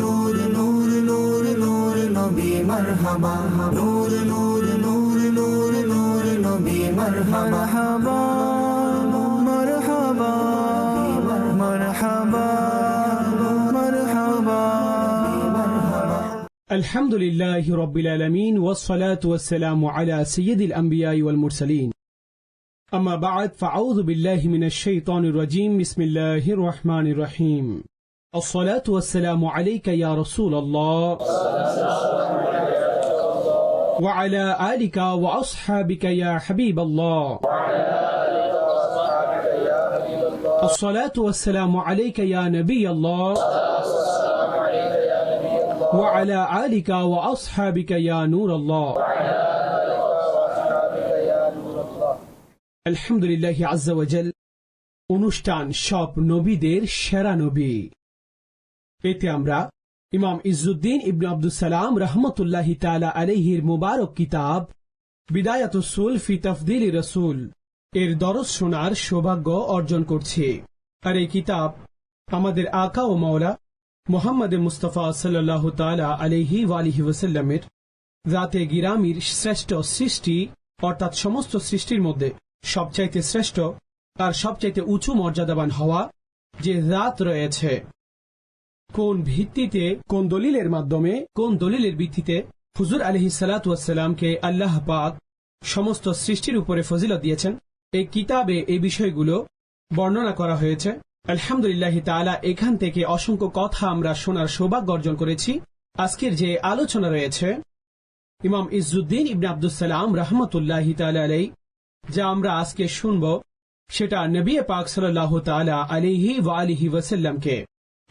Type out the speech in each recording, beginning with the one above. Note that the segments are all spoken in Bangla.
نور نور نور نور نبي مرحبا. نور نور نور نور نور نبي مرحبا. مرحبا مرحبا. مرحبا مرحبا. الحمد لله رب العالمين والصلاة والسلام على سيد الأنبياء والمرسلين أما بعد فأعوذ بالله من الشيطان الرجيم بسم الله الرحمن الرحيم الصلاة والسلام عليك يا رسول الله وعلى آلك وأصحابك يا حبيب الله الصلاة والسلام عليك يا نبي الله وعلى آلك وأصحابك يا نور الله আলহামদুলিল্লাহ আজ্জাওয়াজাল অনুষ্ঠান সব নবীদের সেরা নবী এতে আমরা ইমাম ইজুদ্দিন ইবনে আব্দুল সালাম রহমতুল্লাহ তালা আলহির মুবারক কিতাব বিদায়াতুসুল ফি তফদিল রসুল এর দরজ শোনার সৌভাগ্য অর্জন করছি। আর এই কিতাব আমাদের আকা ও মাওলা মোহাম্মদ মুস্তফা সাল্লাহ তালা আলহি ওয়ালিহি ওসাল্লামের রাতে গিরামির শ্রেষ্ঠ সৃষ্টি অর্থাৎ সমস্ত সৃষ্টির মধ্যে সবচাইতে শ্রেষ্ঠ আর সবচাইতে উঁচু মর্যাদাবান হওয়া যে রাত রয়েছে। কোন ভিত্তিতে, কোন দলিলের মাধ্যমে, কোন দলিলের ভিত্তিতে হুজুর আলহি সালাতামকে আল্লাহ পাক সমস্ত সৃষ্টির উপরে ফজিলত দিয়েছেন? এই কিতাবে এই বিষয়গুলো বর্ণনা করা হয়েছে। আলহামদুলিল্লাহ তাআলা, এখান থেকে অসংখ্য কথা আমরা শোনার সৌভাগ্য অর্জন করেছি। আজকের যে আলোচনা রয়েছে, ইমাম ইজুদ্দিন ইবনে আব্দুল সালাম রহমতুল্লাহ আলাই যা আমরা আজকে শুনব, সেটা নবী পাক সাল্লাহ তালা আলিহি ওয়া আলিহি ওয়াসাল্লামকে।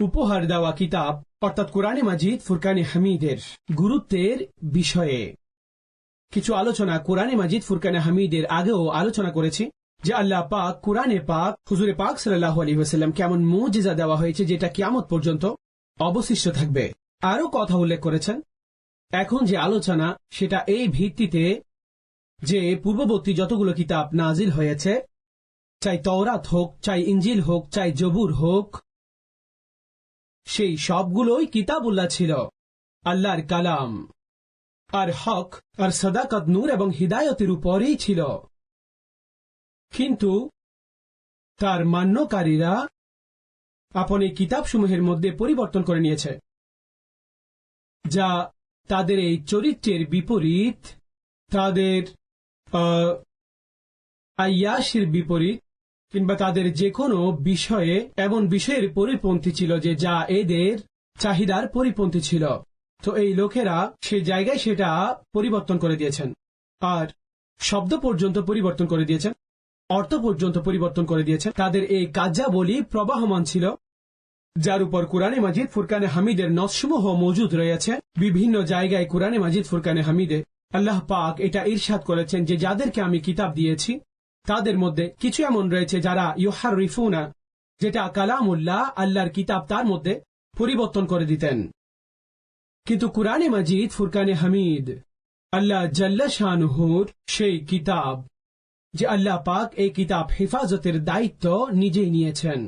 উপহার দেওয়া কিতাব, অর্থাৎ কোরআনে মাজিদ, ফুরকানে হামিদের গুরুত্বের বিষয়ে। কিছু আলোচনা কোরআনে মাজিদ, ফুরকানে হামিদের আগেও আলোচনা করেছি, যে আল্লাহ পাক, কোরআনে পাক, হুজুরে পাক সাল্লাহ আলী ওয়াসাল্লাম কেমন মুজিজা দেওয়া হয়েছে, যেটা কিয়ামত পর্যন্ত অবশিষ্ট থাকবে। আরও কথা উল্লেখ করেছেন, এখন যে আলোচনা, সেটা এই ভিত্তিতে যে পূর্ববর্তী যতগুলো কিতাব নাজিল হয়েছে, চাই তওরাত হোক, চাই ইঞ্জিল হোক, চাই জবুর হোক সেই সবগুলোই কিতাবুল্লাহ ছিল। আল্লাহর কালাম। আর হক, আর সদাকত নূর এবং হিদায়তের উপরেই ছিল। কিন্তু তার মান্যকারীরা আপন এই কিতাবসমূহের মধ্যে পরিবর্তন করে নিয়েছে, যা তাদের এই চরিত্রের বিপরীত, তাদের আয়াসের বিপরীত কিংবা তাদের যে কোনো বিষয়ে এমন বিষয়ের পরিপন্থী ছিল যে যা এদের চাহিদার পরিপন্থী ছিল। তো এই লোকেরা সে জায়গায় সেটা পরিবর্তন করে দিয়েছেন। আর শব্দ পর্যন্ত পরিবর্তন করে দিয়েছেন। অর্থ পর্যন্ত পরিবর্তন করে দিয়েছেন। তাদের এই কার্যাবলী প্রবাহমান ছিল, যার উপর কোরআনে মাজিদ, ফুরকানে হামিদের নসমূহ মজুদ রয়েছে। বিভিন্ন জায়গায় কোরআনে মাজিদ, ফুরকানে হামিদে আল্লাহ পাক এটা ইরশাদ করেছেন যে যাদেরকে আমি কিতাব দিয়েছি তাদের মধ্যে কিছু এমন রয়েছে যারা ইউহার রিফুনা যেটা কালামুল্লাহ, আল্লাহর কিতাব তার মধ্যে পরিবর্তন করে দিতেন। কিন্তু কোরআনে মাজিদ, ফুরকানে হামিদ, আল্লাহ জাল্লা শাহনুহুর সেই কিতাব, যে আল্লাহ পাক এই কিতাব হেফাজতের দায়িত্ব নিজেই নিয়েছেন।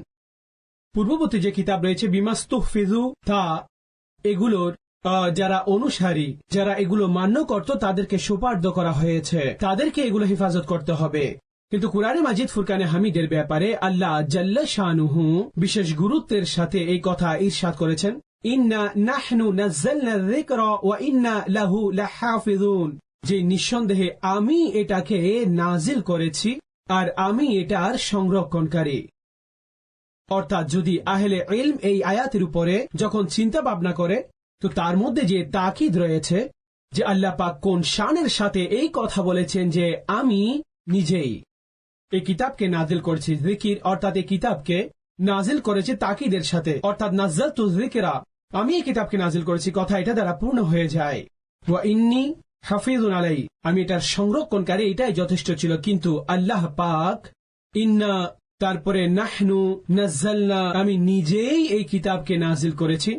পূর্ববর্তী যে কিতাব রয়েছে বিমাস্তুফিজু তা এগুলোর যারা অনুসারী, যারা এগুলো মান্য করত, তাদেরকে সুপার্দ করা হয়েছে। তাদেরকে এগুলো হেফাজত করতে হবে। কিন্তু কুরআনে মাজিদ ফুরকানে হামিদের ব্যাপারে আল্লাহ জাল্লা শাহনুহু বিশেষ গুরুত্বের সাথে এই কথা ঈর্ষাদ করেছেন। ইন্না নাহনু ইন্না লাহু লাহাফিজুন যে নিঃসন্দেহে আমি এটাকে নাজিল করেছি আর আমি এটার সংরক্ষণকারী। অর্থাৎ যদি আহলে ইলম এই আয়াতের উপরে যখন চিন্তা ভাবনা করে, তো তার মধ্যে যে তাকিদ রয়েছে, যে আল্লাহ পাক কোন শানের সাথে এই কথা বলেছেন যে আমি নিজেই। এই কিতাবকে নাজিল করেছি জিকির, অর্থাৎ এই কিতাবকে নাজিল করেছে তাকিদের সাথে। অর্থাৎ নাজ্জাল তু জিকিরা আমি এই কিতাবকে নাজিল করেছি, কথা এটা দ্বারা পূর্ণ হয়ে যায়। ইন্নি হাফিজুন আলাই আমি এটার সংরক্ষণকারী, এটাই যথেষ্ট ছিল। কিন্তু আল্লাহ পাক, ইন্না তারপরে নাহনু নাজ্জালনা, আমি নিজেই এই কিতাবকে নাজিল করেছি,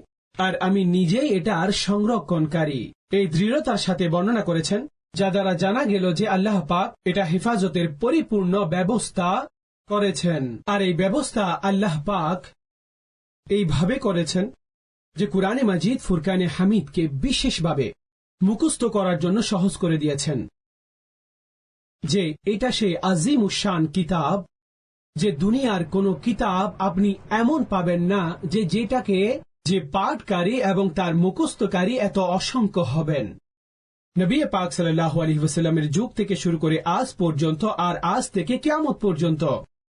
আর আমি নিজেই এটার সংরক্ষণকারী। এই দৃঢ়তার সাথে বর্ণনা করেছেন যা দ্বারা জানা গেল যে আল্লাহ পাক এটা হেফাজতের পরিপূর্ণ ব্যবস্থা করেছেন। আর এই ব্যবস্থা আল্লাহ পাক এইভাবে করেছেন যে কুরআনে মাজিদ ফুরকানে হামিদকে বিশেষভাবে মুখস্থ করার জন্য সহজ করে দিয়েছেন। যে এটা সেই আজিম উসান কিতাব, যে দুনিয়ার কোনো কিতাব আপনি এমন পাবেন না যে যেটাকে যে পাঠকারী এবং তার মুখস্থকারী এত অসংখ্য হবেন। নবী পাক সাল্লাহ আলী ওসাল্লামের যুগ থেকে শুরু করে আজ পর্যন্ত আর আজ থেকে কেয়ামত পর্যন্ত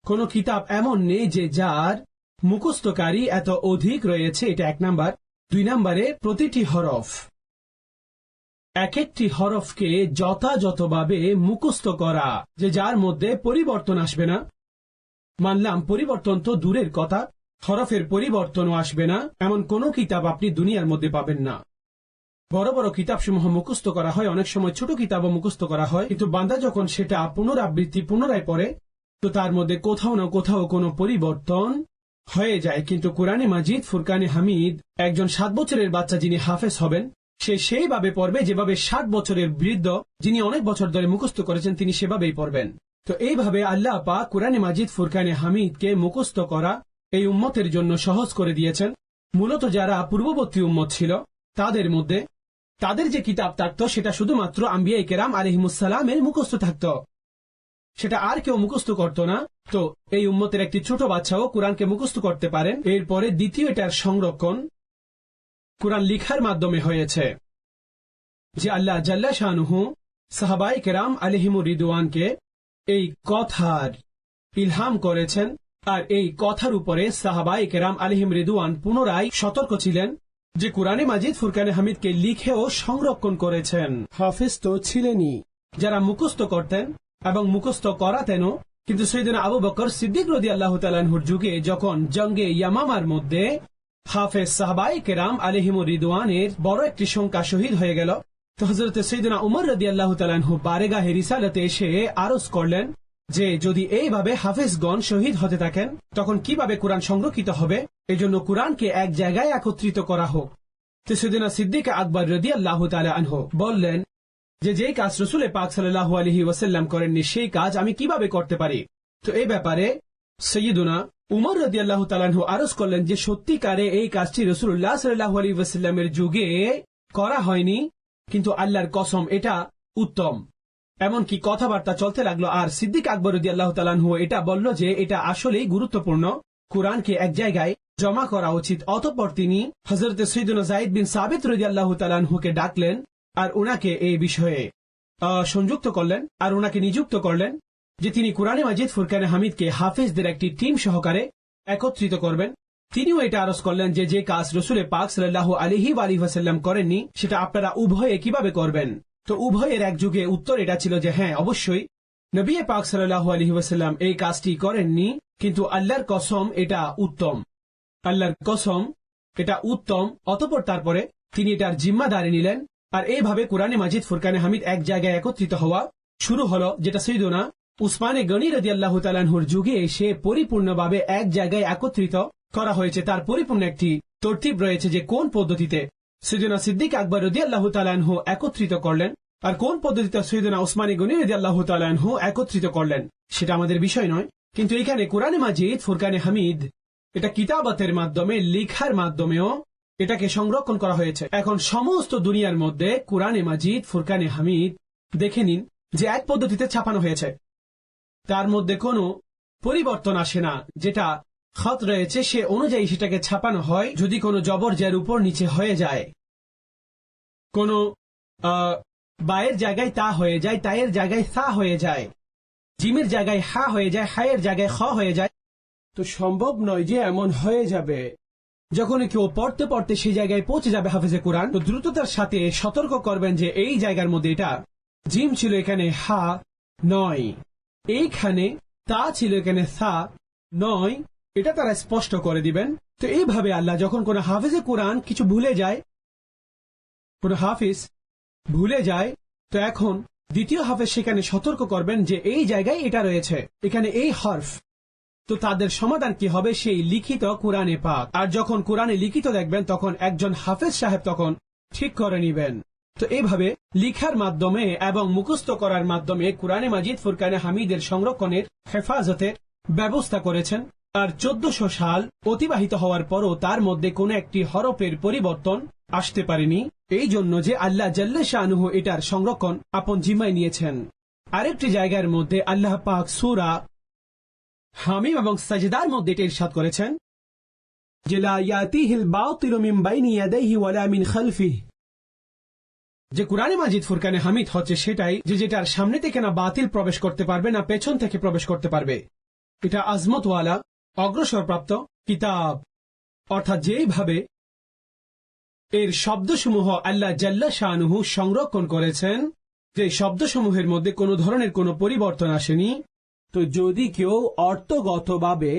কোন কিতাব এমন নেই যে যার মুখস্থকারী এত অধিক রয়েছে। এটা এক নাম্বার। দুই নম্বরে প্রতিটি হরফ, এক একটি হরফকে যথাযথভাবে মুখস্থ করা, যে যার মধ্যে পরিবর্তন আসবে না। মানলাম পরিবর্তন তো দূরের কথা, হরফের পরিবর্তনও আসবে না। এমন কোন কিতাব আপনি দুনিয়ার মধ্যে পাবেন না। বড় বড় কিতাবসমূহ মুখস্থ করা হয়, অনেক সময় ছোট কিতাবও মুখস্থ করা হয়, কিন্তু বান্দা যখন সেটা পুনরাবৃত্তি, পুনরায় পড়ে, তো তার মধ্যে কোথাও না কোথাও কোনো পরিবর্তন হয়ে যায়। কিন্তু কোরআনে মাজিদ, ফুরকানে হামিদ, একজন সাত বছরের বাচ্চা যিনি হাফেজ হবেন, সে সেইভাবে পড়বে যেভাবে ষাট বছরের বৃদ্ধ যিনি অনেক বছর ধরে মুখস্থ করেছেন, তিনি সেভাবেই পড়বেন। তো এইভাবে আল্লাহ পা কোরআনে মাজিদ, ফুরকানে হামিদকে মুখস্থ করা এই উম্মতের জন্য সহজ করে দিয়েছেন। মূলত যারা পূর্ববর্তী উম্মত ছিল, তাদের মধ্যে তাদের যে কিতাব থাকত, সেটা শুধুমাত্র আম্বিয়া কেরাম আলহিমুসালামের মুখস্থ থাকত। সেটা আর কেউ মুখস্থ করত না। তো, এই উম্মতের একটি ছোট বাচ্চাও কোরআনকে মুখস্থ করতে পারেন এরপরে দ্বিতীয় এটার সংরক্ষণ কোরআন লিখার মাধ্যমে হয়েছে। যে আল্লাহ জাল্লা শাহনুহু সাহাবাই কেরাম আলহিমুর রিদুয়ানকে এই কথার ইলহাম করেছেন। আর এই কথার উপরে সাহাবাই কেরাম আলহিম রিদুয়ান পুনরায় সতর্ক ছিলেন। যে কোরআনে মাজিদ ফুরকানে হামিদকে লিখেও সংরক্ষণ করেছেন। হাফিজ তো ছিলেনই। যারা মুখস্থ করতেন এবং মুখস্থ করাতেনও কিন্তু সৈদিন আবু বকর সিদ্দিক রদি আল্লাহ তালানহুর যুগে যখন জঙ্গে ইয়ামামার মধ্যে হাফেজ সাহবাই কেরাম আলহিমুর রিদওয়ানের বড় একটি সংখ্যা শহীদ হয়ে গেল তো হজরত সৈদিনা উমর রদি আল্লাহ তালানহু বারেগাহে রিসালতে এসে আরজ করলেন যে যদি এইভাবে হাফেজগণ শহীদ হতে থাকেন তখন কীভাবে কোরআন সংরক্ষিত হবে? এজন্য কোরআনকে এক জায়গায় একত্রিত করা হোক। তো সেদিনা সিদ্দিক আকবর রদি আল্লাহ আনহ বললেন, যে যেই কাজ রসুলে পাক সাল্লাহ আলহি ওয়াসাল্লাম করেননি, সেই কাজ আমি কীভাবে করতে পারি? তো এই ব্যাপারে সৈয়দুনা উমর রদি আল্লাহ তালানহু আরজ করলেন যে সত্যিকারে এই কাজটি রসুল্লাহ সাল্লাহ আলী ওয়াসাল্লামের যুগে করা হয়নি, কিন্তু আল্লাহর কসম এটা উত্তম। এমনকি কথাবার্তা চলতে লাগল। আর সিদ্দিক আকবর রদি আল্লাহ তালানহু এটা বলল যে এটা আসলেই গুরুত্বপূর্ণ। কোরআনকে এক জায়গায় জমা করা উচিত। অতঃপর তিনি হজরত সৈদুল জাইদ বিন সাবিত রদি আল্লাহ তালানহুকে ডাকলেন আর ওনাকে এই বিষয়ে সংযুক্ত করলেন আর ওনাকে নিযুক্ত করলেন যে তিনি কোরআনে মাজিদ ফুরকানে হামিদকে হাফেজদের একটি টিম সহকারে একত্রিত করবেন। তিনিও এটা আরজ করলেন যে যে কাজ রসুলে পাক সাল্লাহ আলিহি আলী ওয়াসাল্লাম করেননি, সেটা আপনারা উভয়ে কীভাবে করবেন? তো উভয়ের এক যুগে উত্তর এটা ছিল যে হ্যাঁ অবশ্যই নবী পাক সাল্লাহ আলহি ওয়াসাল্লাম এই কাজটি করেননি কিন্তু আল্লাহর কসম এটা উত্তম। আল্লাহর কসম এটা উত্তম, অতপর তারপরে তিনি এটার জিম্মাদারি নিলেন, আর এইভাবে কোরআনে মাজিদ, ফুরকানে হামিদ এক জায়গায় একত্রিত হওয়া শুরু হলো, যেটা সৈদনা উসমানে গনি রদি আল্লাহ যুগে এসে পরিপূর্ণভাবে এক জায়গায় একত্রিত করা হয়েছে। তার পরিপূর্ণ একটি তরতিব রয়েছে যে কোন পদ্ধতিতে সৈদনা সিদ্দিক আকবর রদি আল্লাহ তালানহু একত্রিত করলেন, আর কোন পদ্ধতিতে সৈদনা উসমানে গনি রদি আল্লাহ তালানহু একত্রিত করলেন, সেটা আমাদের বিষয় নয়। কিন্তু এখানে কোরআনে মাজিদ, ফুরকানে হামিদ, এটা কিতাবতের মাধ্যমে, লিখার মাধ্যমেও এটাকে সংরক্ষণ করা হয়েছে। এখন সমস্ত দুনিয়ার মধ্যে কোরআনে মাজিদ, ফুরকানে হামিদ, দেখে নিন যে এক পদ্ধতিতে ছাপানো হয়েছে। তার মধ্যে কোনো পরিবর্তন আসে না, যেটা খত রয়েছে, সে অনুযায়ী সেটাকে ছাপানো হয়, যদি কোনো জবর যার উপর নিচে হয়ে যায়। কোনো বায়ের জায়গায় তা হয়ে যায়, তায়ের জায়গায় সা হয়ে যায়। জিমের জায়গায় হা হয়ে যায়, হায়ের জায়গায় খ হয়ে যায়। তো সম্ভব নয় যে এমন হয়ে যাবে। যখন কেউ পড়তে পড়তে সেই জায়গায় পৌঁছে যাবে হাফেজে কোরআন, তো দ্রুততার সাথে সতর্ক করবেন যে এই জায়গার মধ্যে এটা জিম ছিল এখানে হা নয়, এইখানে তা ছিল এখানে সা নয়, এটা তারা স্পষ্ট করে দিবেন। তো এইভাবে আল্লাহ যখন কোন হাফেজে কোরআন কিছু ভুলে যায়, কোন হাফিজ ভুলে যায়, তো এখন দ্বিতীয় হাফেজ সেখানে সতর্ক করবেন যে এই জায়গায় এটা রয়েছে। এখানে এই হরফ। তো তাদের সমাধান কি হবে? সেই লিখিত কোরআনে পাক। আর যখন কোরআনে লিখিত দেখবেন, তখন একজন হাফেজ সাহেব তখন ঠিক করে নিবেন। তো এইভাবে লিখার মাধ্যমে এবং মুখস্থ করার মাধ্যমে কোরআনে মাজিদ, ফুরকানে হামিদের সংরক্ষণের হেফাজতের ব্যবস্থা করেছেন। আর চোদ্দশো সাল অতিবাহিত হওয়ার পরও তার মধ্যে কোনো একটি হরফের পরিবর্তন আসতে পারেনি। এই জন্য যে আল্লাহ জাল্লা শাহনুহ এটার সংরক্ষণ আপন জিম্মায় নিয়েছেন। আরেকটি জায়গার মধ্যে আল্লাহ পাক সুরা হামিম এবং সাজদার মধ্যে এটা ইরশাদ করেছেন। যে কোরআনে মাজিদ ফুরকানে হামিদ হচ্ছে সেটাই যে যেটার সামনে থেকে না বাতিল প্রবেশ করতে পারবে, না পেছন থেকে প্রবেশ করতে পারবে। এটা আজমতওয়ালা অগ্রসরপ্রাপ্ত কিতাব। অর্থাৎ যেইভাবে এর শব্দসমূহ আল্লাহ জাল্লা শাহনুহু সংরক্ষণ করেছেন, যে শব্দসমূহের মধ্যে কোনো ধরনের কোনো পরিবর্তন আসেনি, তো যদি কেউ অর্থগতভাবে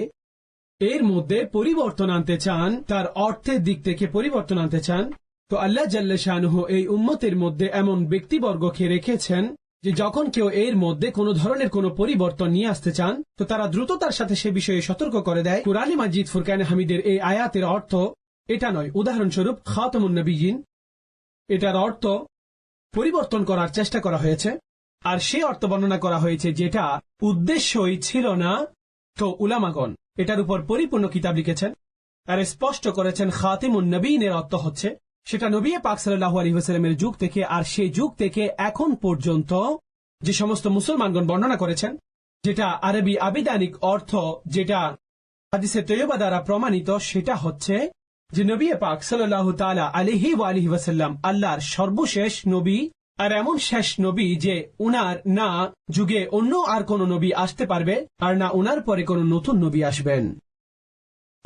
এর মধ্যে পরিবর্তন আনতে চান, তার অর্থের দিক থেকে পরিবর্তন আনতে চান, তো আল্লাহ জাল্লা শাহনুহু এই উম্মতের মধ্যে এমন ব্যক্তিবর্গকে রেখেছেন যে যখন কেউ এর মধ্যে কোনো ধরনের কোনো পরিবর্তন নিয়ে আসতে চান, তো তারা দ্রুততার সাথে সে বিষয়ে সতর্ক করে দেয়। কুরআনে মাজিদ ফুরকান হামিদের এই আয়াতের অর্থ এটা নয়। উদাহরণস্বরূপ, খাতমুন নবীজিন এটার অর্থ পরিবর্তন করার চেষ্টা করা হয়েছে। আর সে অর্থ বর্ণনা করা হয়েছে যেটা উদ্দেশ্যই ছিল না তো উলামাগণ। এটার উপর পরিপূর্ণ কিতাব লিখেছেন। আর স্পষ্ট করেছেন, খাতিমুন নবীনের অর্থ হচ্ছে সেটা নবী পাক সাল্লাহ আলহিহাস্লামের যুগ থেকে আর সেই যুগ থেকে এখন পর্যন্ত যে সমস্ত মুসলমানগণ বর্ণনা করেছেন, যেটা আরবি আবিধানিক অর্থ যেটা হাদিসে তৈবা দ্বারা প্রমাণিত, সেটা হচ্ছে যে নবী পাক সাল্লাহ তালা আলিহি আলহি ওয়াসাল্লাম আল্লাহর সর্বশেষ নবী আর এমন শেষ নবী যে উনার না যুগে অন্য আর কোন নবী আসতে পারবে আর না উনার পরে কোন নতুন নবী আসবেন।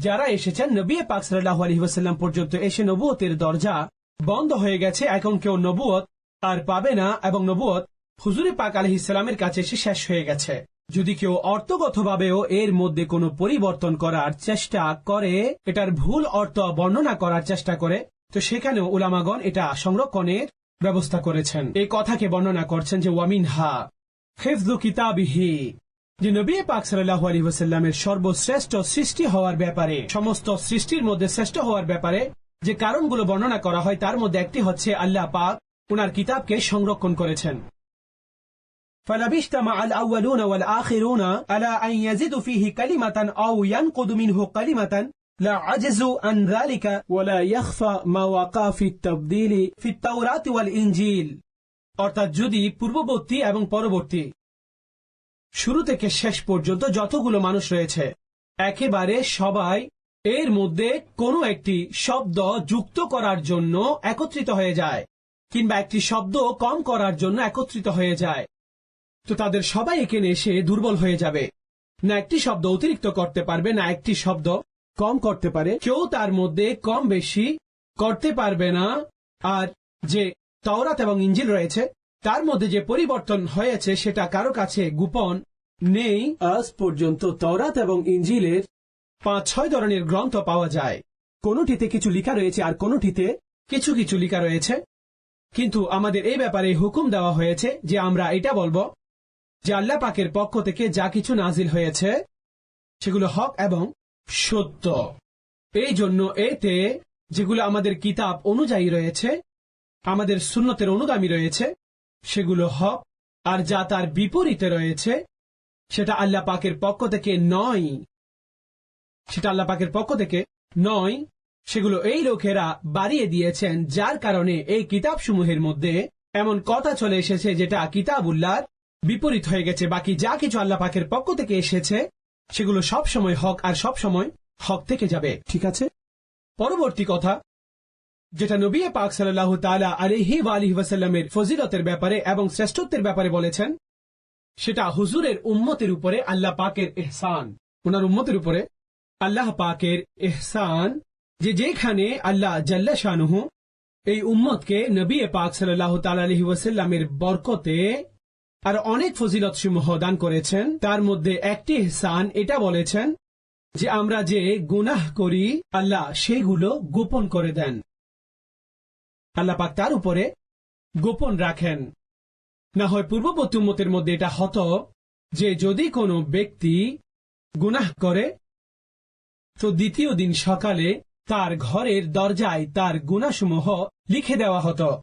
যারা এসেছেন, নবী পাক সাল্লাহ আলহিহাস্লাম পর্যন্ত এসে নবুয়তের দরজা বন্ধ হয়ে গেছে এখন কেউ নবুয়ত আর পাবে না এবং নবুয়ত হুজুরে পাক আলহিসামের কাছে এসে শেষ হয়ে গেছে। যদি কেউ অর্থগতভাবেও এর মধ্যে কোনো পরিবর্তন করার চেষ্টা করে, এটার ভুল অর্থ বর্ণনা করার চেষ্টা করে, তো সেখানেও উলামাগণ এটা সংরক্ষণের ব্যবস্থা করেছেন। এই কথাকে বর্ণনা করছেন যে ওয়ামিন হা হেফজু কিতাবিহি। যে নবী পাক সাল্লাহ আলী ওসাল্লামের সর্বশ্রেষ্ঠ সৃষ্টি হওয়ার ব্যাপারে সমস্ত সৃষ্টির মধ্যে শ্রেষ্ঠ হওয়ার ব্যাপারে যে কারণগুলো বর্ণনা করা হয় তার মধ্যে একটি হচ্ছে আল্লাহ পাক ওনার কিতাবকে সংরক্ষণ করেছেন فلما اجتمع الأولون والآخرون على أن يزيدوا فيه كلمة أو ينقض منه كلمة لا عجزوا عن ذلك ولا يخفى ما وقع في التبديل في التوراة والإنجيل অর্থাৎ যদি পূর্ববর্তী এবং পরবর্তী শুরু থেকে শেষ পর্যন্ত যতগুলো মানুষ রয়েছে, একেবারে সবাই এর মধ্যে কোনো একটি শব্দ যুক্ত করার জন্য একত্রিত হয়ে যায়, কিংবা একটি শব্দ কম করার জন্য একত্রিত হয়ে যায়। তো তাদের সবাই এখানে এসে দুর্বল হয়ে যাবে। না একটি শব্দ অতিরিক্ত করতে পারবে, না একটি শব্দ কম করতে পারে। কেউ তার মধ্যে কম বেশি করতে পারবে না। আর যে তওরাত এবং ইঞ্জিল রয়েছে তার মধ্যে যে পরিবর্তন হয়েছে সেটা কারও কাছে গোপন নেই। আজ পর্যন্ত তওরাত এবং ইঞ্জিলের পাঁচ ছয় ধরনের গ্রন্থ পাওয়া যায়। কোনটিতে কিছু লেখা রয়েছে আর কোনটিতে কিছু কিছু লেখা রয়েছে। কিন্তু আমাদের এই ব্যাপারে হুকুম দেওয়া হয়েছে যে আমরা এটা বলব যে আল্লাহ পাকের পক্ষ থেকে যা কিছু নাজিল হয়েছে সেগুলো হক এবং সত্য। এই জন্য এতে যেগুলো আমাদের কিতাব অনুযায়ী রয়েছে আমাদের সুন্নতের অনুগামী রয়েছে সেগুলো হক, আর যা তার বিপরীতে রয়েছে, সেটা আল্লাহ পাকের পক্ষ থেকে নয়। সেটা আল্লাহ পাকের পক্ষ থেকে নয়। সেগুলো এই লোকেরা বাড়িয়ে দিয়েছেন, যার কারণে এই কিতাবসমূহের মধ্যে এমন কথা চলে এসেছে যেটা কিতাবুল্লাহর বিপরীত হয়ে গেছে। বাকি যা কিছু আল্লাহ পাকের পক্ষ থেকে এসেছে, সেগুলো সব সময় হক, আর সব সময় হক থেকে যাবে। ঠিক আছে? পরবর্তী কথা যেটা নবী পাক সাল্লাহ তালা আলহি আলহি ওয়াসাল্লামের ফজিলতের ব্যাপারে এবং শ্রেষ্ঠত্বের ব্যাপারে বলেছেন, সেটা হুজুরের উম্মতের উপরে আল্লাহ পাকের এহসান। ওনার উম্মতের উপরে আল্লাহ পাকের এহসান যে যেখানে আল্লাহ জাল্লা শাহনুহু এই উম্মতকে নবী পাক সাল্লাহ তালা আলহি ওয়াসাল্লামের বরকতে আর অনেক ফজিলত সমূহ দান করেছেন। তার মধ্যে একটি এহসান এটা বলেছেন যে আমরা যে গুনাহ করি, আল্লাহ সেগুলো গোপন করে দেন। আল্লাহ পাক তার উপরে গোপন রাখেন। না হয় পূর্ববর্তী উম্মতের মধ্যে এটা হতো যে যদি কোনো ব্যক্তি গুনাহ করে, তো দ্বিতীয় দিন সকালে তার ঘরের দরজায় তার গুণাসমূহ লিখে দেওয়া হতো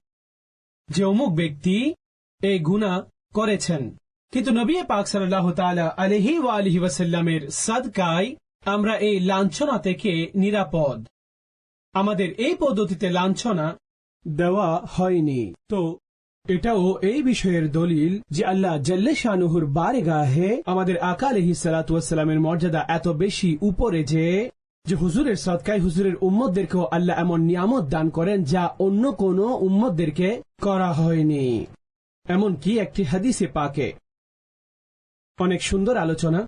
যে অমুক ব্যক্তি এই গুণা করেছেন। কিন্তু নবী পাক সাল্লাহ তালা আলহি ওয়া আলহি ওয়াসাল্লামের সাদকায় আমরা এই লাঞ্ছনা থেকে নিরাপদ। আমাদের এই পদ্ধতিতে লাঞ্ছনা দেওয়া হয়নি। তো এটাও এই বিষয়ের দলিল যে আল্লাহ জাল্লে শাহনুহুর বারেগাহে আমাদের আকালেহি সালাতামের মর্যাদা এত বেশি উপরে যে যে হুজুরের সৎকায় হুজুরের উম্মতদেরকেও আল্লাহ এমন নিয়ামত দান করেন যা অন্য কোনো উম্মতদেরকে করা হয়নি। এমনকি একটি হাদিসে পাকে। অনেক সুন্দর আলোচনা।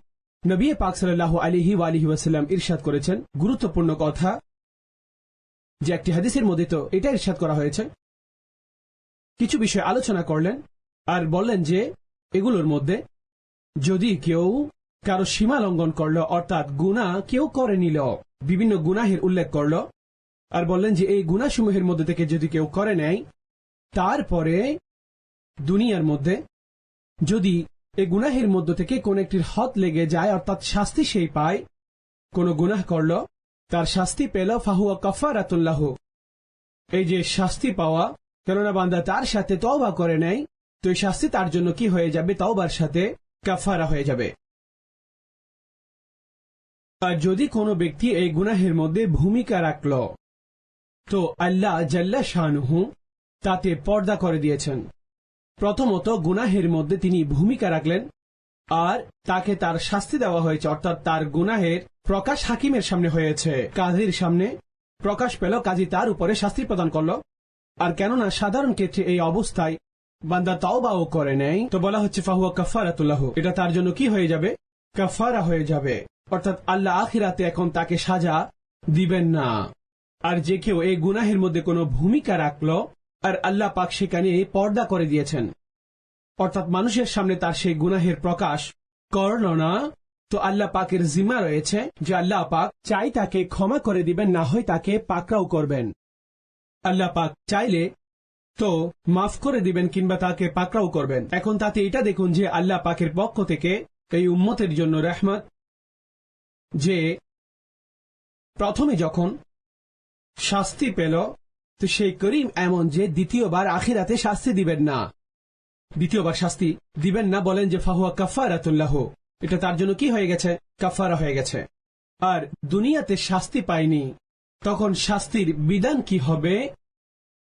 নবী পাক সাল্লাহ আলিহি আলিহি ওয়াসাল্লাম ইরশাদ করেছেন। গুরুত্বপূর্ণ কথা। যে একটি হাদিসের মধ্যে তো এটা ইরশাদ করা হয়েছে। কিছু বিষয় আলোচনা করলেন আর বললেন যে এগুলোর মধ্যে যদি কেউ কারও সীমা লঙ্ঘন করল, অর্থাৎ গুণা কেউ করে নিল, বিভিন্ন গুনাহের উল্লেখ করল, আর বললেন যে এই গুণাসমূহের মধ্যে থেকে যদি কেউ করে নেয়, তারপরে দুনিয়ার মধ্যে যদি এই গুনাহের মধ্য থেকে কোন একটির হত লেগে যায়, অর্থাৎ শাস্তি সেই পায়, কোন গুনাহ করল তার শাস্তি পেল ফাহুয়া কফারাতুল্লাহ এই যে শাস্তি পাওয়া, কেননা বান্দা তার সাথে তওবা করে নেয়, তো এই শাস্তি তার জন্য কি হয়ে যাবে? তওবার সাথে কাফারা হয়ে যাবে। আর যদি কোনো ব্যক্তি এই গুনাহের মধ্যে ভূমিকা রাখল, তো আল্লাহ জাল্লা শাহনুহু তাতে পর্দা করে দিয়েছেন। প্রথমত, গুনাহের মধ্যে তিনি ভূমিকা রাখলেন, আর তাকে তার শাস্তি দেওয়া হয়েছে, অর্থাৎ তার গুনাহের প্রকাশ হাকিমের সামনে হয়েছে। কাজীর সামনে প্রকাশ পেল কাজী তার উপরে শাস্তি প্রদান করল। আর কেননা সাধারণ ক্ষেত্রে এই অবস্থায় বান্দা তাওবাও করে নেয় তো বলা হচ্ছে, ফাহুয়া কাফারাতুল্লাহ এটা তার জন্য কি হয়ে যাবে? কাফারা হয়ে যাবে। অর্থাৎ আল্লাহ আখিরাতে এখন তাকে সাজা দিবেন না। আর যে কেউ এই গুনাহের মধ্যে কোনো ভূমিকা রাখল, আর আল্লাহ পাক সেখানে পর্দা করে দিয়েছেন। অর্থাৎ মানুষের সামনে তার সেই গুনাহের প্রকাশ করল না। তো আল্লাহ পাকের জিম্মা রয়েছে যে আল্লাহ পাক চাই তাকে ক্ষমা করে দিবেন, না হয় তাকে পাকড়াও করবেন। আল্লাহ পাক চাইলে তো মাফ করে দিবেন কিংবা তাকে পাকড়াও করবেন। এখন তাতে এটা দেখুন যে আল্লাহ পাকের পক্ষ থেকে এই উম্মতের জন্য রহমত যে প্রথমে যখন শাস্তি পেল, তো সেই করিম এমন যে দ্বিতীয়বার আখিরাতে শাস্তি দিবেন না। দ্বিতীয়বার শাস্তি দিবেন না বলেন যে ফাহুয়া কাফারাতুল্লাহ এটা তার জন্য কি হয়ে গেছে? কাফারা হয়ে গেছে। আর দুনিয়াতে শাস্তি পায়নি। তখন শাস্তির বিধান কি হবে?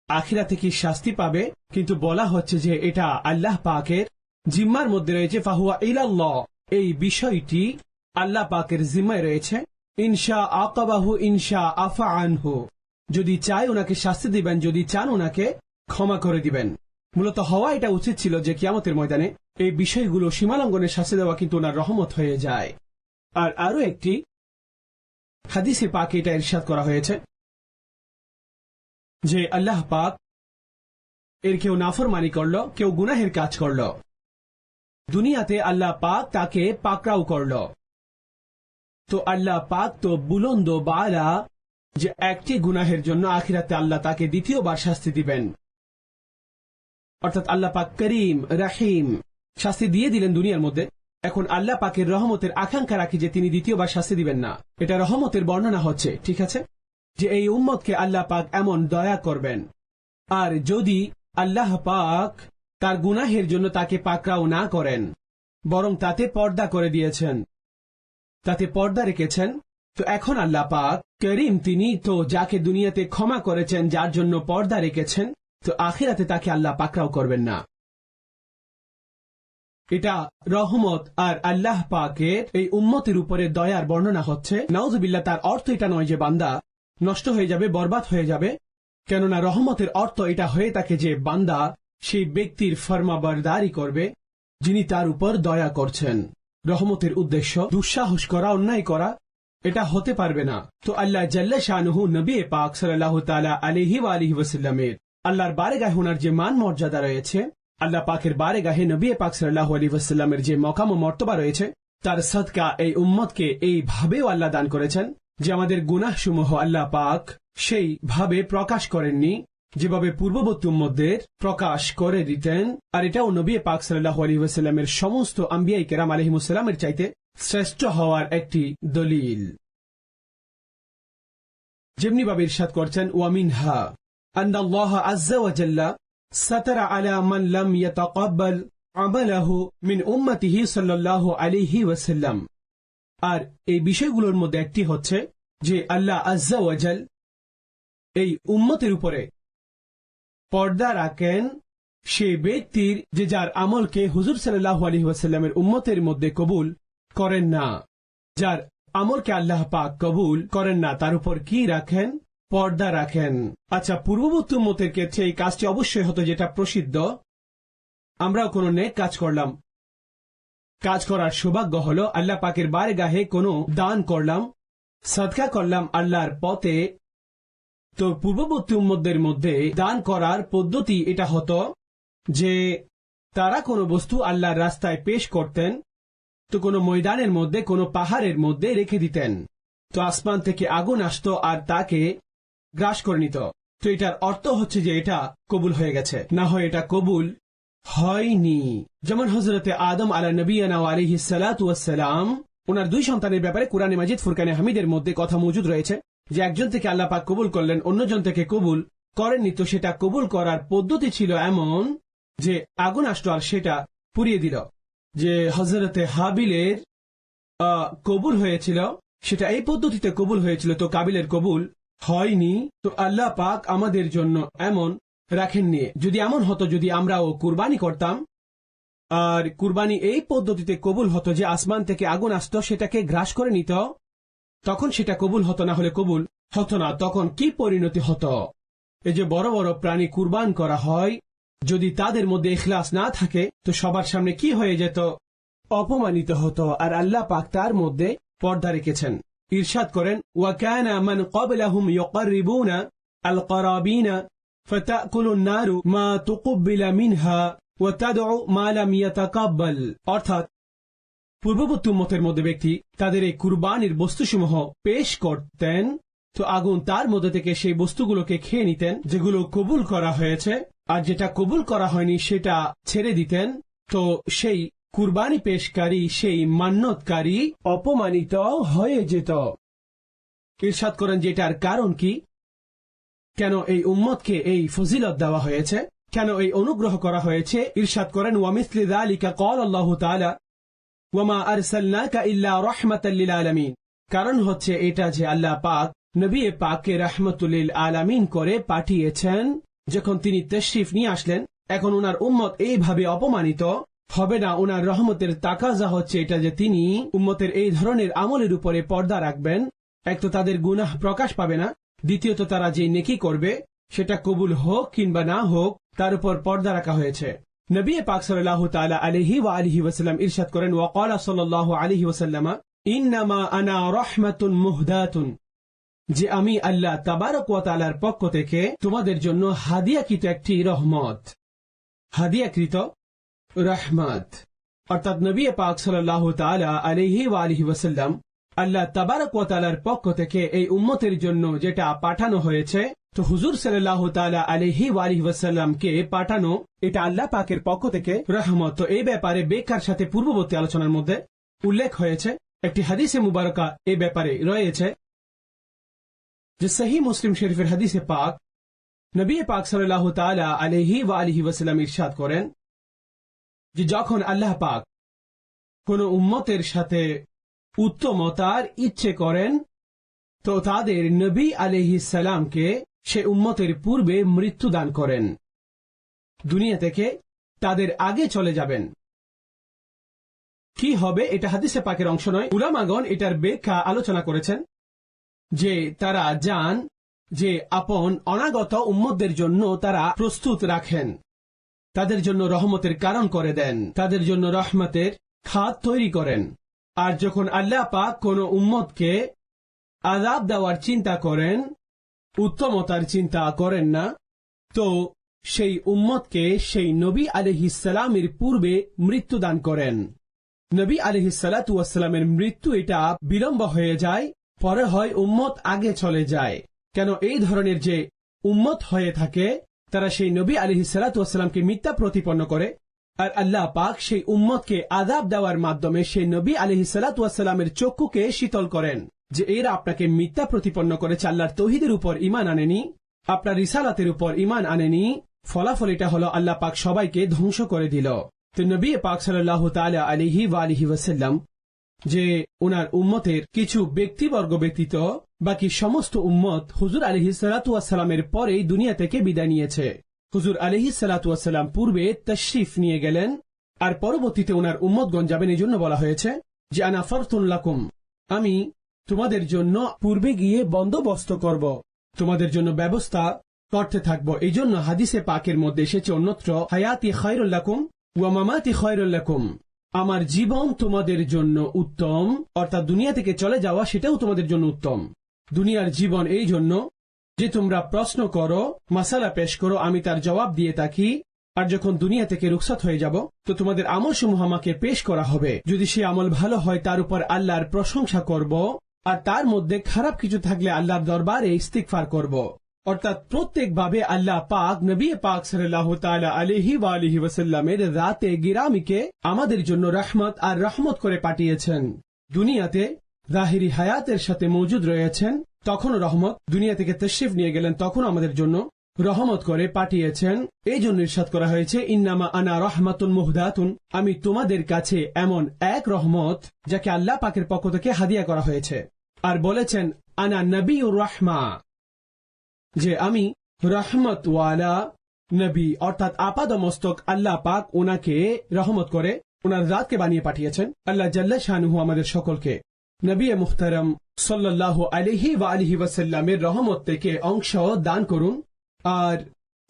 আখিরাতে কি শাস্তি পাবে? কিন্তু বলা হচ্ছে যে এটা আল্লাহ পাকের জিম্মার মধ্যে রয়েছে। ফাহুয়া ইলাল্লাহ। এই বিষয়টি আল্লাহ পাকের জিম্মায় রয়েছে। ইনশা আকাবাহু ইনশা আফা আনহু। যদি চায় ওনাকে শাস্তি দিবেন, যদি চান ওনাকে ক্ষমা করে দিবেন। মূলত হওয়া এটা উচিত ছিল যে কিয়ামতের ময়দানে এই বিষয়গুলো সীমালঙ্ঘনের শাস্তি দেওয়া কিন্তু ওনার রহমত হয়ে যায়। আর আরও একটি হাদিসে পাকে এটা ইরশাদ করা হয়েছে যে আল্লাহ পাক এর কেউ নাফরমানি করল, কেউ গুনাহের কাজ করল। দুনিয়াতে আল্লাহ পাক তাকে পাকড়াও করল। তো আল্লাহ পাক তো বুলন্দ বালা যে একটি গুনাহের জন্য আখিরাতে আল্লাহ তাকে দ্বিতীয়বার শাস্তি দিবেন। অর্থাৎ আল্লাহ পাক করিম, রাহিম শাস্তি দিয়ে দিলেন দুনিয়ার মধ্যে। এখন আল্লাহ পাকের রহমতের আকাঙ্ক্ষা রাখি যে তিনি দ্বিতীয়বার শাস্তি দিবেন না। এটা রহমতের বর্ণনা হচ্ছে, ঠিক আছে? যে এই উম্মতকে আল্লাহ পাক এমন দয়া করবেন। আর যদি আল্লাহ পাক তার গুনাহের জন্য তাকে পাকড়াও না করেন, বরং তাতে পর্দা করে দিয়েছেন, তাতে পর্দা রেখেছেন, তো এখন আল্লাহ পাক করিম তিনি তো যাকে দুনিয়াতে ক্ষমা করেছেন, যার জন্য পর্দা রেখেছেন তো আখিরাতে তাকে আল্লাহ পাকড়াও করবেন না। এটা রহমত আর আল্লাহ পাকের এই উম্মতের উপরে দয়ার বর্ণনা হচ্ছে। নওজবিল্লা তার অর্থ এটা নয় যে বান্দা নষ্ট হয়ে যাবে, বরবাদ হয়ে যাবে, কেননা রহমতের অর্থ এটা হয়ে থাকে যে বান্দা সেই ব্যক্তির ফরমাবরদারি করবে, যিনি তার উপর দয়া করছেন। রহমতের উদ্দেশ্য, দুঃসাহস করা, অন্যায় করা, এটা হতে পারবে না। তো আল্লাহ জাল্লা শাহনুহু নবী পাক সাল্লাহ তালা আলহি আলহি ওসাল্লামের আল্লাহর বারেগাহে ওনার যে মান মর্যাদা রয়েছে, আল্লাহ পাকের বারেগাহে নবী পাক সাল্লাহ আলী ওসাল্লামের যে মকাম ও মর্তবা রয়েছে, তার সদকা এই উম্মতকে এইভাবেও আল্লাহ দান করেছেন যে আমাদের গুনাহসমূহ আল্লাহ পাক সেই ভাবে প্রকাশ করেননি, যেভাবে পূর্ববর্তী উম্মতদের প্রকাশ করে দিতেন। আর এটাও নবী পাক সাল্লাহ আলী ওসাল্লামের সমস্ত আম্বিয়াই কেরাম আলহিমুসাল্লামের চাইতে শ্রেষ্ঠ হওয়ার একটি দলিল। যেমনি ভাবে ইরশাদ করছেন ওয়ামিন হা أن الله عز وجل ستر على من لم يتقبل عمله من أمته صلى الله عليه وسلم আর এই বিষয়গুলোর মধ্যে একটি হচ্ছে যে আল্লাহ আজ্জা ওয়াজাল এই উম্মতের উপরে পর্দা রাখেন সে ব্যক্তির যে যার আমলকে হুজুর সাল্লাহ আলী ওয়াসাল্লামের উম্মতের মধ্যে কবুল করেন না যার আমলকে আল্লাহ পাক কবুল করেন না তার উপর কি রাখেন পর্দা রাখেন। আচ্ছা পূর্ববর্তী উম্মতের ক্ষেত্রে এই কাজটি অবশ্যই হতো যেটা প্রসিদ্ধ। আমরাও কোনো নেক কাজ করলাম। কাজ করার সৌভাগ্য হলো আল্লাহ পাকের বারে গাহে কোনো দান করলাম, সদকা করলাম আল্লাহর পথে। তো পূর্ববর্তী উম্মদের মধ্যে দান করার পদ্ধতি এটা হতো যে তারা কোনো বস্তু আল্লাহর রাস্তায় পেশ করতেন, তো কোনো ময়দানের মধ্যে, কোনো পাহাড়ের মধ্যে রেখে দিতেন। তো আসমান থেকে আগুন আসতো আর তাকে গ্রাস করে নিত। তো এটার অর্থ হচ্ছে যে এটা কবুল হয়ে গেছে। না হয় এটা কবুল হয়নি। যেমন হজরতে আদম আলা নবীনা আলিহি সালাম ওনার দুই সন্তানের ব্যাপারে কোরআনে মাজিদ, ফুরকানে হামিদের মধ্যে কথা মজুদ রয়েছে যে একজন থেকে আল্লাহ পাক কবুল করলেন, অন্যজন থেকে কবুল করেননি। তো সেটা কবুল করার পদ্ধতি ছিল এমন যে আগুন আসতো আর সেটা পুড়িয়ে দিল। যে হজরতে হাবিলের কবুল হয়েছিল, সেটা এই পদ্ধতিতে কবুল হয়েছিল। তো কাবিলের কবুল হয়নি, তো আল্লাহ পাক আমাদের জন্য এমন রাখেননি। যদি এমন হতো, যদি আমরাও কুরবানি করতাম, আর কুরবানি এই পদ্ধতিতে কবুল হতো যে আসমান থেকে আগুন আসত, সেটাকে গ্রাস করে নিত, তখন সেটা কবুল হতো না হলে কবুল হতো না, তখন কি পরিণতি হতো? এই যে বড় বড় প্রাণী কুরবান করা হয়, যদি তাদের মধ্যে ইখলাস না থাকে, তো সবার সামনে কি হয়ে যেত? অপমানিত হতো, আর আল্লাহ পাক তার মধ্যে পর্দা রেখেছেন। ইরশাদ করেন, ওয়াকানা মান ক্বাবলাহুম আল ফাতাকুলু নারু মা মিনহা ওয়া তাদউ মা লাম অর্থাৎ, পূর্ববর্তী উম্মতের মধ্যে ব্যক্তি তাদের এই কুরবানির বস্তুসমূহ পেশ করতেন, তো আগুন তার মধ্যে থেকে সেই বস্তুগুলোকে খেয়ে নিতেন, যেগুলো কবুল করা হয়েছে, আর যেটা কবুল করা হয়নি সেটা ছেড়ে দিতেন, তো সেই কুরবানি পেশকারী সেই মান্যতকারী অপমানিত হয়ে যেত। ইরশাদ করেন যে এটার কারণ কি? কেন এই উম্মতকে এই ফজিলত দেওয়া হয়েছে? কেন এই অনুগ্রহ করা হয়েছে? ইরশাদ করেন ওয়ামিসলি দালিকা কল আল্লাহ তাআলা ওয়ামা আরসালনাকা ইল্লা রাহমাতাল লিল আলামিন। কারণ হচ্ছে এটা যে আল্লাহ পাক, নবী পাককে রহমতুল্লিল আলামিন করে পাঠিয়েছেন। যখন তিনি তশরিফ নিয়ে আসলেন, এখন ওনার উম্মত এইভাবে অপমানিত হবে না ওনার রহমতের তাকাজা হচ্ছে এটা যে তিনি উম্মতের এই ধরনের আমলের উপরে পর্দা রাখবেন। এক তো তাদের গুনাহ প্রকাশ পাবে না, দ্বিতীয়ত তারা যে নেকি করবে, সেটা কবুল হোক কিংবা না হোক, তার উপর পর্দা রাখা হয়েছে। নবী পাক সাল্লাহ আলাইহি ওয়া আলিহি ইরশাদ করেন ওয়াকালা সাল্লাল্লাহু আলাইহি ওয়াসাল্লাম, ইন্নামা আনা রাহমাতুন মুহদাতুন। যে আমি আল্লাহ তাবারক পক্ষ থেকে তোমাদের জন্য হাদিয়াকৃত একটি রহমত। হাদিয়াকৃত রহমত। অর্থাৎ নবী পাক আলিহি আল্লাহ তাবারক ওয়া তাআলার পক্ষ থেকে এই উম্মতের জন্য যেটা পাঠানো হয়েছে, তো হুজুর সাল্লাহ তাআলা আলাইহি ওয়া আলিহি ওয়াসাল্লামকে পাঠানো, এটা আল্লাহ পাকের পক্ষ থেকে রহমত। তো এই ব্যাপারে বেকার সাথে পূর্ববর্তী আলোচনার মধ্যে উল্লেখ হয়েছে, একটি হাদিসে মুবারকা এই ব্যাপারে রয়েছে যে সহি মুসলিম শরীফের হাদিসে পাক নবী পাক সাল্লাহ তাআলা আলাইহি ওয়া আলিহি ওয়াসাল্লাম ইরশাদ করেন যে যখন আল্লাহ পাক কোন উম্মতের সাথে উত্তমতার ইচ্ছে করেন, তো তাদের নবী সালামকে সে উম্মতের পূর্বে মৃত্যু দান করেন। দুনিয়া থেকে তাদের আগে চলে যাবেন। কি হবে? এটা হাদিসে পাকের অংশ নয়। উলামাগণ এটার ব্যাখ্যা আলোচনা করেছেন যে তারা যান যে আপন অনাগত উম্মতদের জন্য তারা প্রস্তুত রাখেন। তাদের জন্য রহমতের কারণ করে দেন। তাদের জন্য রহমতের খাত তৈরি করেন। আর যখন আল্লাহ পাক কোন উম্মতকে আজাব দেওয়ার চিন্তা করেন, উত্তমতার চিন্তা করেন না, তো সেই উম্মতকে সেই নবী আলহিসালামের পূর্বে মৃত্যু দান করেন। নবী আলহিসালামের মৃত্যু এটা বিলম্ব হয়ে যায়, পরে হয় উম্মত আগে চলে যায়। কেন এই ধরনের যে উম্মত হয়ে থাকে তারা সেই নবী আলহিসালামকে মিথ্যা প্রতিপন্ন করে, আর আল্লাহ পাক সেই উম্মতকে আদাব দেওয়ার মাধ্যমে সেই নবী আলহিসালামের চক্ষুকে শীতল করেন, যে এরা আপনাকে মিথ্যা প্রতিপন্ন করেছে, আল্লাহর তৌহিদের উপর ইমান আনেনি, আপনার রিসালাতের উপর ইমান আনেনি, ফলাফল এটা হলো আল্লাহ পাক সবাইকে ধ্বংস করে দিল। তো নবী পাক সাল্লাহ তালা আলিহি ওয়া আলিহি ওয়াসাল্লাম যে ওনার উম্মতের কিছু ব্যক্তিবর্গ ব্যতীত বাকি সমস্ত উম্মত হুজুর আলহি সালাতামের পরেই দুনিয়া থেকে বিদায় নিয়েছে। হুজুর আলহি সালাতাম পূর্বে তশরিফ নিয়ে গেলেন, আর পরবর্তীতে ওনার উম্মতগণ যাবেন এই জন্য বলা হয়েছে যে, আনা ফরতুল্লাকুম আমি তোমাদের জন্য পূর্বে গিয়ে বন্দোবস্ত করব। তোমাদের জন্য ব্যবস্থা করতে থাকব। এই জন্য হাদিসে পাকের মধ্যে এসেছে অন্যত্র, হায়াতি খয়রুল্লাকুম ওয়া মামাতি খয়রুল্লাকুম আমার জীবন তোমাদের জন্য উত্তম, অর্থাৎ দুনিয়া থেকে চলে যাওয়া সেটাও তোমাদের জন্য উত্তম। দুনিয়ার জীবন এই জন্য যে তোমরা প্রশ্ন করো, মাসালা পেশ করো, আমি তার জবাব দিয়ে থাকি, আর যখন দুনিয়া থেকে রুখসাত হয়ে যাব, তো তোমাদের আমল সমূহ আমাকে পেশ করা হবে। যদি সে আমল ভালো হয়, তার উপর আল্লাহর প্রশংসা করব, আর তার মধ্যে খারাপ কিছু থাকলে আল্লাহর দরবারে ইস্তিকফার করব। অর্থাৎ প্রত্যেকভাবে আল্লাহ পাক, নবী পাক সাল্লাহ তালা আলহি আলহি ওসাল্লামের রাতে গিরামিকে আমাদের জন্য রহমত আর রহমত করে পাঠিয়েছেন। দুনিয়াতে জাহিরি হায়াতের সাথে মজুদ রয়েছেন, তখনও রহমত। দুনিয়া থেকে তশরিফ নিয়ে গেলেন তখন আমাদের জন্য রহমত করে পাঠিয়েছেন। এই জন্য ইরশাদ করা হয়েছে, ইন্নামা আনা রহমাতুন মুহদাতুন। আমি তোমাদের কাছে এমন এক রহমত যাকে আল্লাহ পাকের পক্ষ থেকে হাদিয়া করা হয়েছে। আর বলেছেন, আনা নবী রহমা। যে আমি রহমত ওয়ালা নবী, অর্থাৎ আপাদ মস্তক আল্লাহ পাক ওনাকে রহমত করে ওনার রাতকে বানিয়ে পাঠিয়েছেন। আল্লাহ জাল্লা শাহনুহু আমাদের সকলকে নবী মুখতারম সাল্লাহ আলিহি ওয়া আলিহি ওয়াসাল্লামের রহমত থেকে অংশ দান করুন। আর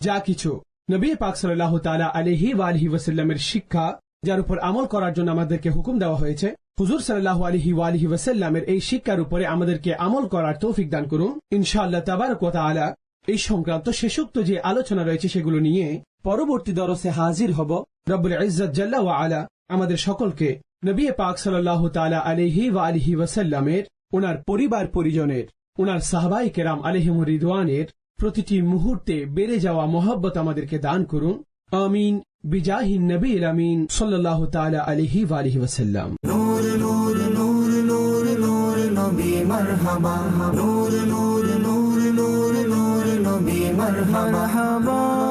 যা কিছু নবী পাক সাল্লাহ তালা আলিহি ওয়া আলিহি ওয়াসাল্লামের শিক্ষা, যার উপর আমল করার জন্য আমাদেরকে হুকুম দেওয়া হয়েছে হুজুর সাল্লাহ আলহি ওয়ালিহি ওয়াসাল্লামের এই শিক্ষার উপরে আমাদেরকে আমল করার তৌফিক দান করুন। ইনশাআল্লাহ তাবারক ওয়া তাআলা এই সংক্রান্ত শেষোক্ত যে আলোচনা রয়েছে সেগুলো নিয়ে পরবর্তী দরসে হাজির হব। রব্বুল ইজ্জত জাল্লা আলা আমাদের সকলকে নবী পাক সাল্লাহ তালা আলহি ওয়া আলিহি ওয়াসাল্লামের ওনার পরিবার পরিজনের ওনার সাহবাই কেরাম আলহিম রিদওয়ানের প্রতিটি মুহূর্তে বেড়ে যাওয়া মোহব্বত আমাদেরকে দান করুন। আমিন। বিজাহিন নবী আমিন সাল্লাহ তালা আলহি আলিহি ওয়াসাল্লাম। মারহাবা। নূর নূর নূর নূর নূর নবী মারহাবা।